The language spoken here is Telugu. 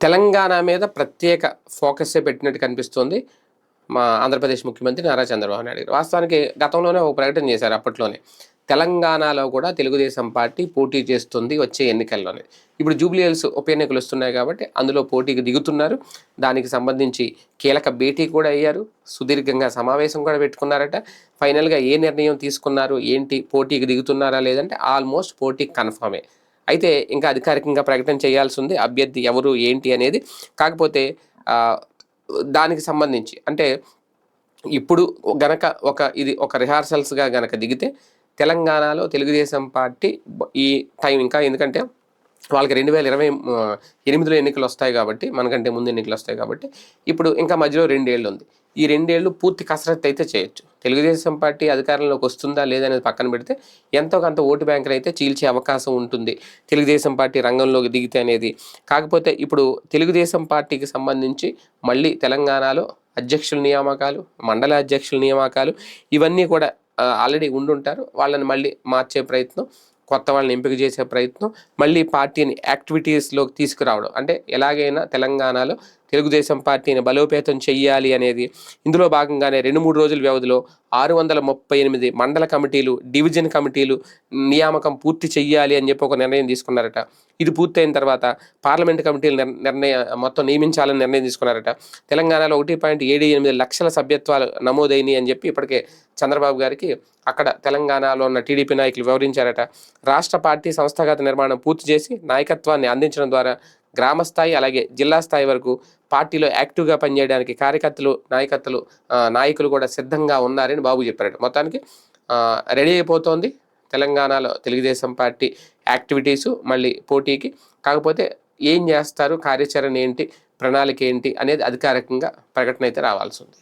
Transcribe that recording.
తెలంగాణ మీద ప్రత్యేక ఫోకస్ పెట్టినట్టు కనిపిస్తోంది మా ఆంధ్రప్రదేశ్ ముఖ్యమంత్రి నారా చంద్రబాబు నాయుడు గారు. వాస్తవానికి గతంలోనే ఒక ప్రకటన చేశారు అప్పట్లోనే. తెలంగాణలో కూడా తెలుగుదేశం పార్టీ పోటీ చేస్తుంది వచ్చే ఎన్నికల్లోనే. ఇప్పుడు జూబ్లీహిల్స్ ఉప ఎన్నికలు వస్తున్నాయి కాబట్టి అందులో పోటీకి దిగుతున్నారు. దానికి సంబంధించి కీలక భేటీ కూడా అయ్యారు. సుదీర్ఘంగా సమావేశం కూడా పెట్టుకున్నారట. ఫైనల్గా ఏ నిర్ణయం తీసుకున్నారు? ఏంటి? పోటీకి దిగుతున్నారా లేదంటే ఆల్మోస్ట్ పోటీ కన్ఫర్మే అయితే ఇంకా అధికారికంగా ప్రకటన చేయాల్సి ఉంది అభ్యర్థి ఎవరు ఏంటి అనేది. కాకపోతే దానికి సంబంధించి అంటే ఇప్పుడు గనక ఒక ఇది ఒక రిహార్సల్స్గా గనక దిగితే తెలంగాణలో తెలుగుదేశం పార్టీ ఈ టైం ఇంకా ఎందుకంటే వాళ్ళకి రెండు వేల ఇరవై ఎనిమిదిలో ఎన్నికలు వస్తాయి కాబట్టి మనకంటే ముందు ఎన్నికలు వస్తాయి కాబట్టి ఇప్పుడు ఇంకా మధ్యలో రెండేళ్ళు ఉంది. ఈ రెండేళ్ళు పూర్తి కసరత్తు అయితే చేయొచ్చు. తెలుగుదేశం పార్టీ అధికారంలోకి వస్తుందా లేదనేది పక్కన పెడితే ఎంతో కొంత ఓటు బ్యాంకులు అయితే చీల్చే అవకాశం ఉంటుంది. తెలుగుదేశం పార్టీ రంగంలోకి దిగితే అనేది. కాకపోతే ఇప్పుడు తెలుగుదేశం పార్టీకి సంబంధించి మళ్ళీ తెలంగాణలో అధ్యక్షుల నియామకాలు మండల అధ్యక్షుల నియామకాలు ఇవన్నీ కూడా ఆల్రెడీ ఉండుంటారు. వాళ్ళని మళ్ళీ మార్చే ప్రయత్నం కొత్త వాళ్ళని ఎంపిక చేసే ప్రయత్నం మళ్ళీ పార్టీని యాక్టివిటీస్లోకి తీసుకురావడం. అంటే ఎలాగైనా తెలంగాణలో తెలుగుదేశం పార్టీని బలోపేతం చేయాలి అనేది ఇందులో భాగంగానే రెండు మూడు రోజుల వ్యవధిలో ఆరు వందల ముప్పై ఎనిమిది మండల కమిటీలు డివిజన్ కమిటీలు నియామకం పూర్తి చెయ్యాలి అని చెప్పి ఒక నిర్ణయం తీసుకున్నారట. ఇది పూర్తయిన తర్వాత పార్లమెంట్ కమిటీలు నిర్- నిర్ణయ మొత్తం నియమించాలని నిర్ణయం తీసుకున్నారట. తెలంగాణలో ఒకటి పాయింట్ ఏడు ఎనిమిది లక్షల సభ్యత్వాలు నమోదైనవి అని చెప్పి ఇప్పటికే చంద్రబాబు గారికి అక్కడ తెలంగాణలో ఉన్న టీడీపీ నాయకులు వివరించారట. రాష్ట్ర పార్టీ సంస్థాగత నిర్మాణం పూర్తి చేసి నాయకత్వాన్ని అందించడం ద్వారా గ్రామ స్థాయి అలాగే జిల్లా స్థాయి వరకు పార్టీలో యాక్టివ్గా పనిచేయడానికి కార్యకర్తలు నాయకత్వలు నాయకులు కూడా సిద్ధంగా ఉన్నారని బాబు చెప్పారట. మొత్తానికి రెడీ అయిపోతోంది. తెలంగాణలో తెలుగుదేశం పార్టీ యాక్టివిటీసు మళ్ళీ పోటీకి. కాకపోతే ఏం చేస్తారు కార్యాచరణ ఏంటి ప్రణాళిక ఏంటి అనేది అధికారికంగా ప్రకటన అయితే రావాల్సి ఉంది.